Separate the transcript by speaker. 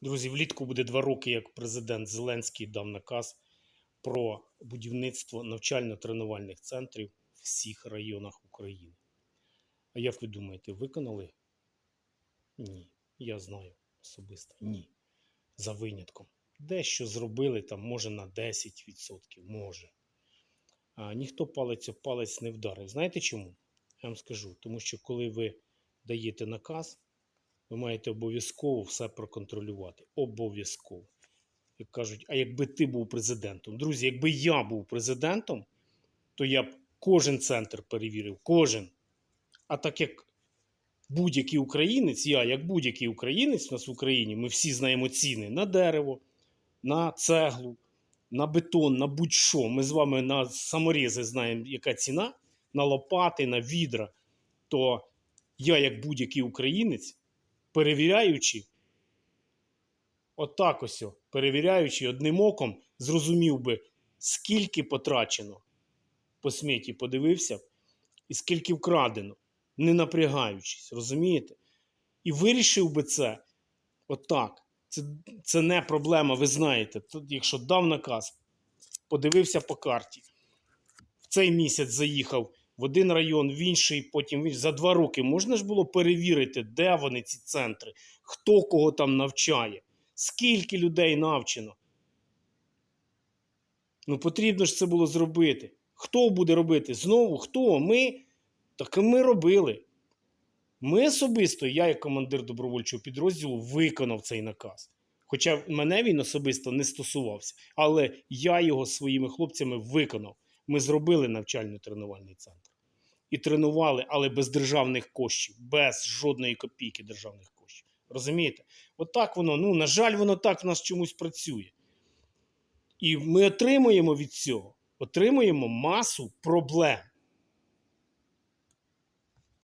Speaker 1: Друзі, влітку буде два роки, як президент Зеленський дав наказ про будівництво навчально-тренувальних центрів в всіх районах України. А як ви думаєте, виконали? Ні. Я знаю особисто. Ні. За винятком. Дещо зробили там, може, на 10%, може. А ніхто палець об палець не вдарив. Знаєте чому? Я вам скажу. Тому що коли ви даєте наказ, ви маєте обов'язково все проконтролювати. Обов'язково. Як кажуть, а якби ти був президентом? Друзі, якби я був президентом, то я б кожен центр перевірив. Кожен. А так як будь-який українець, я, як будь-який українець у нас в Україні, ми всі знаємо ціни на дерево, на цеглу, на бетон, на будь-що. Ми з вами на саморізи знаємо, яка ціна, на лопати, на відра. То я, як будь-який українець, перевіряючи, отак ось, перевіряючи одним оком, зрозумів би, скільки потрачено по сміті, подивився, і скільки вкрадено, не напрягаючись, розумієте? І вирішив би це отак. Це, це не проблема, ви знаєте. Тут, якщо дав наказ, подивився по карті, в цей місяць заїхав в один район, в інший, потім в інший. за два роки можна ж було перевірити, де вони ці центри, хто кого там навчає, скільки людей навчено. Ну, потрібно ж це було зробити. Хто буде робити? Знову хто? Ми? Так ми робили. Ми особисто, я, як командир добровольчого підрозділу, виконав цей наказ. Хоча мене він особисто не стосувався, але я його своїми хлопцями виконав. Ми зробили навчально-тренувальний центр. І тренували, але без державних коштів, без жодної копійки державних коштів. Розумієте? Отак воно, ну, на жаль, воно так в нас чомусь працює. І ми отримуємо від цього, отримуємо масу проблем.